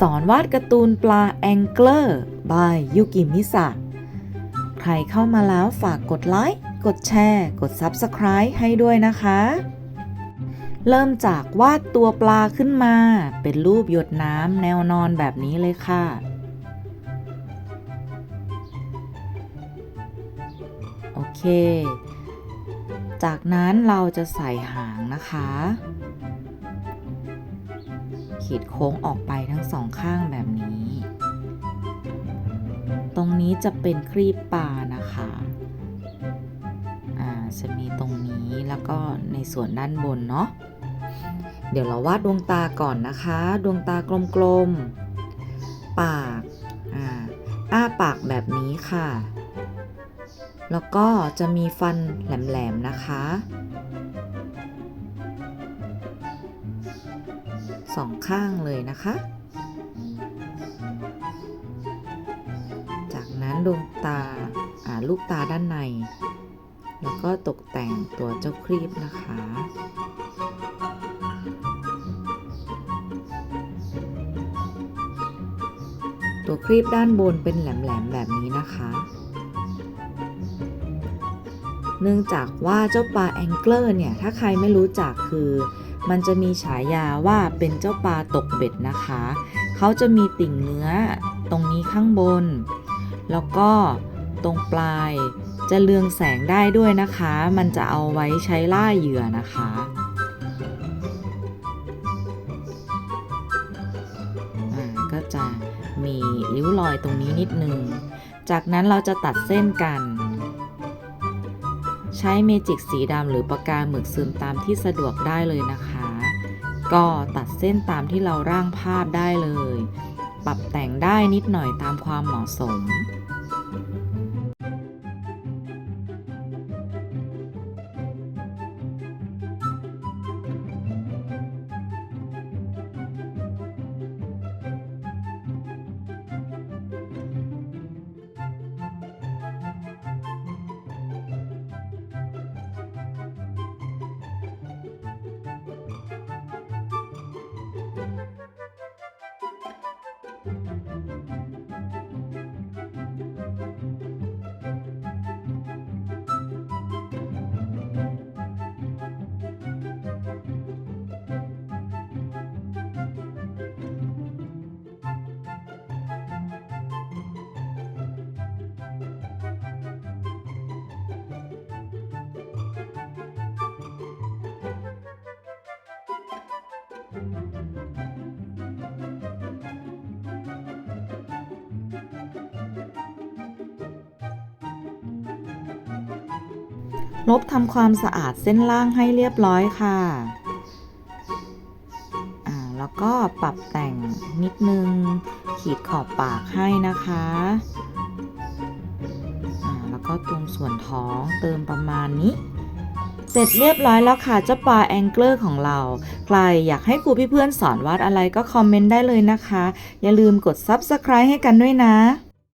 สอนวาดการ์ตูนปลาแองเกิลบายยุกิมิสะใครเข้ามาแล้วฝากกดไลค์ กดแชร์ กด Subscribe ให้ด้วยนะคะ เริ่มจากวาดตัวปลาขึ้นมา เป็นรูปหยดน้ำแนวนอนแบบนี้เลยค่ะโอเค จากนั้นเราจะใส่หางนะคะ ขีดโค้งออกไปทั้งสองข้างแบบนี้ ตรงนี้จะเป็นครีบปลานะคะอ่าจะมีตรงนี้แล้วก็ในส่วนด้านบนเนาะ เดี๋ยวเราวาดดวงตาก่อนนะคะ ดวงตากลมๆ ปากอ่าอ้าปากแบบนี้ค่ะ แล้วก็จะมีฟันแหลมๆนะคะ สองข้างเลยนะคะ จากนั้นดวงตาลูกตาด้านใน แล้วก็ตกแต่งตัวเจ้าครีบนะคะตัวครีบด้านบนเป็นแหลมๆแบบนี้นะคะ เนื่องจากว่าเจ้าปลาแองเกิลเนี่ย ถ้าใครไม่รู้จักคือ มันจะมีฉายาว่าเป็นเจ้าปลาตกเบ็ดนะคะ เขาจะมีติ่งเนื้อตรงนี้ข้างบน แล้วก็ตรงปลายจะเรืองแสงได้ด้วยนะคะ มันจะเอาไว้ใช้ล่าเหยื่อนะคะอ่าก็จะมีริ้วรอยตรงนี้นิดนึง จากนั้นเราจะตัดเส้นกัน ใช้เมจิกสีดำหรือปากกาหมึกซึมตามที่สะดวกได้เลยนะคะ ก็ตัดเส้นตามที่เราร่างภาพได้เลย ปรับแต่งได้นิดหน่อยตามความเหมาะสม ลบทำความสะอาดเส้นล่างให้เรียบร้อยค่ะแล้วก็ปรับแต่งนิดนึง ขีดขอบปากให้นะคะแล้วก็ตรงส่วนท้องเติมประมาณนี้ เสร็จเรียบร้อยแล้วค่ะเจ้าปลาแองเกิลของเรา ใครอยากให้ครูพี่เพื่อนสอนวาดอะไรก็คอมเมนต์ได้เลยนะคะ อย่าลืมกด Subscribe ให้กันด้วยนะ